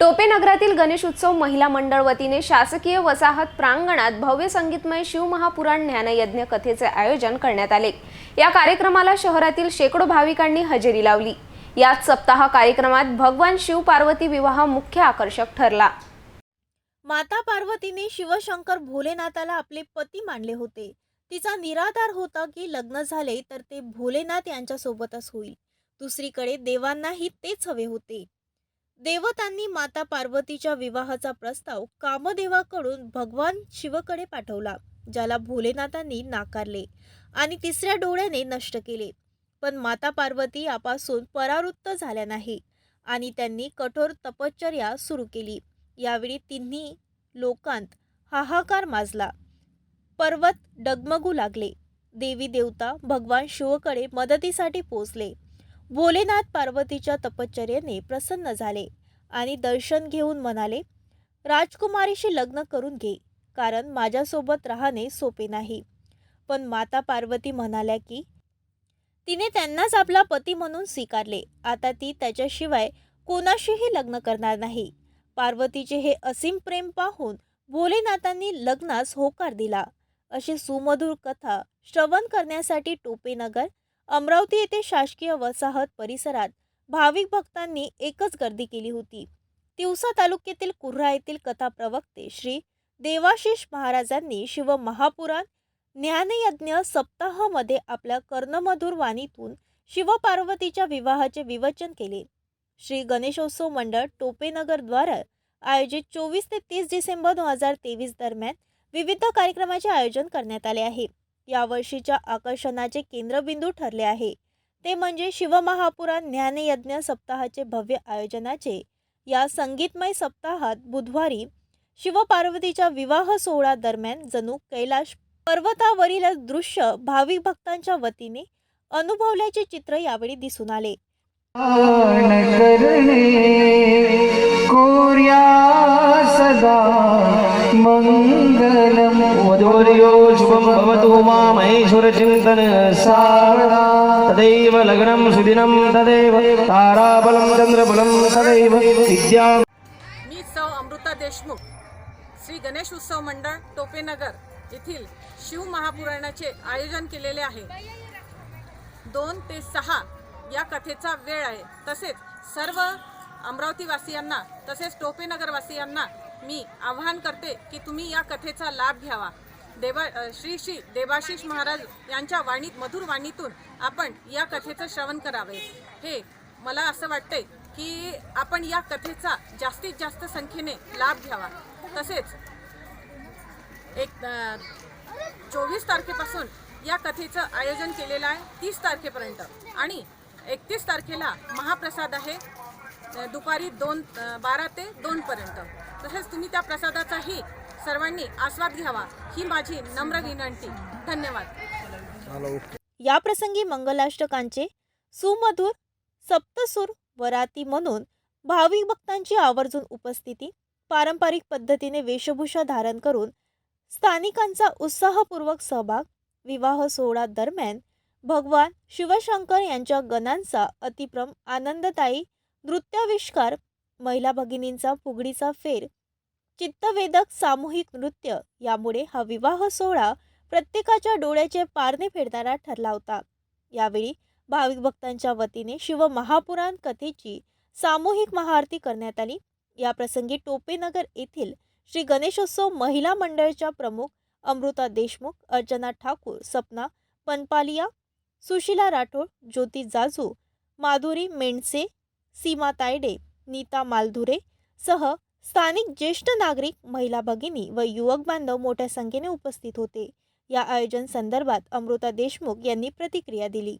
टोपे नगरातील गणेश उत्सव महिला मंडळ वतीने शासकीय वसाहत प्रांगणात भव्य संगीतमय शिवमहापुराण ज्ञानयज्ञ कथेचे आयोजन करण्यात आले. या कार्यक्रमाला शहरातील शेकडो भाविकांनी हजेरी लावली. याच सप्ताह कार्यक्रमात भगवान शिव पार्वती विवाह मुख्य आकर्षक ठरला. माता पार्वतीने शिवशंकर भोलेनाथाला आपले पती मानले होते. तिचा निराधार होता की लग्न झाले तर ते भोलेनाथ यांच्यासोबतच होईल. दुसरीकडे देवांनाही तेच हवे होते. देवतांनी माता पार्वतीच्या विवाहाचा प्रस्ताव कामदेवाकडून भगवान शिवकडे पाठवला ज्याला भोलेनाथांनी नाकारले आणि तिसऱ्या डोळ्याने नष्ट केले. पण माता पार्वती यापासून परावृत्त झाल्या नाही आणि त्यांनी कठोर तपश्चर्या सुरू केली. यावेळी तिन्ही लोकांत हाहाकार माजला. पर्वत डगमगू लागले. देवी देवता भगवान शिवकडे मदतीसाठी पोचले. भोलेनाथ पार्वतीच्या तपश्चर्येने प्रसन्न झाले आणि दर्शन घेऊन म्हणाले राजकुमारीशी लग्न करून घे कारण माझ्यासोबत राहणे सोपे नाही. पण माता पार्वती म्हणाल्या की तिने त्यांनाच आपला पती म्हणून स्वीकारले. आता ती त्याच्याशिवाय कोणाशीही लग्न करणार नाही. पार्वतीचे हे असीम प्रेम पाहून भोलेनाथांनी लग्नास होकार दिला. अशी सुमधुर कथा श्रवण करण्यासाठी टोपेनगर अमरावती येथे शासकीय वसाहत परिसरात भाविक भक्तांनी एकच गर्दी केली होती. तिवसा तालुक्यातील कुर्हा येथील कथा प्रवक्ते श्री देवाशिष महाराजांनी शिव महापुराण ज्ञानयज्ञ सप्ताहामध्ये आपल्या कर्णमधुर वाणीतून शिवपार्वतीच्या विवाहाचे विवचन केले. श्री गणेशोत्सव मंडळ टोपेनगरद्वारा आयोजित चोवीस ते तीस डिसेंबर दोन हजार तेवीस दरम्यान विविध कार्यक्रमाचे आयोजन करण्यात आले आहे. यावर्षीच्या आकर्षणाचे केंद्रबिंदू ठरले आहे. ते म्हणजे शिवमहापुराण ज्ञानयज्ञ सप्ताहाचे भव्य आयोजनाचे. या संगीतमय सप्ताहात बुधवारी शिवपार्वतीच्या विवाह सोहळा दरम्यान जणू कैलाश पर्वतावरील दृश्य भाविक भक्तांच्या वतीने अनुभवल्याचे चित्र यावेळी दिसून आले. गौर्यो शुभं भवतु मामहेश्वरचिन्तन सारदा। तदैव लग्नं सुदिनं तदैव ताराबलं चन्द्रबलं तदैव विद्या मी सौ अमृता देशमुख श्री गणेश उत्सव मंडळ टोपेनगर येथील शिव महापुराणाचे आयोजन केलेले आहे. दोन ते सहा या कथेचा वेळ आहे. तसेच सर्व अमरावतीवासियांना तसेच टोपेनगरवासियांना मी आवाहन करते की तुम्ही या कथेचा लाभ घ्यावा. देवा श्री श्री देवाशिष महाराज यांच्या वाणीत मधुर वाणीतून आपण या कथेचं श्रवण करावे. हे मला असं वाटतंय की आपण या कथेचा जास्तीत जास्त संख्येने लाभ घ्यावा. तसेच एक चोवीस तारखेपासून या कथेचं आयोजन केलेलं आहे तीस तारखेपर्यंत. आणि एकतीस तारखेला महाप्रसाद आहे दुपारी दोन बारा ते दोनपर्यंत. तसेच तुम्ही त्या प्रसादाचाही सर्वांनी आस्वाद घ्यावा. ही माझी नम्र विनंती. धन्यवाद. या प्रसंगी मंगलाष्टकांचे सुमधुर सप्तसूर वराती म्हणून भाविक भक्तांची आवर्जून उपस्थिती पारंपरिक पद्धतीने वेशभूषा धारण करून स्थानिकांचा उत्साहपूर्वक सहभाग विवाह सोहळा दरम्यान भगवान शिवशंकर यांच्या गणांचा अतिप्रम आनंददायी नृत्याविष्कार महिला भगिनींचा फुगडीचा फेर चित्तवेदक सामूहिक नृत्य यामुळे हा विवाह सोहळा प्रत्येकाच्या डोळ्याचे पारणे फेडणारा ठरला होता. यावेळी भाविक भक्तांच्या वतीने शिव महापुराण कथेची सामूहिक महाआरती करण्यात आली. या प्रसंगी टोपेनगर येथील श्री गणेशोत्सव महिला मंडळाच्या प्रमुख अमृता देशमुख अर्चना ठाकूर सपना पनपालिया सुशिला राठोड ज्योती जाजू माधुरी मेंडसे सीमा तायडे नीता मालधुरे सह स्थानिक ज्येष्ठ नागरिक महिला भगिनी व युवक बांधव मोठ्या संख्येने उपस्थित होते. या आयोजन संदर्भात अमृता देशमुख यांनी प्रतिक्रिया दिली.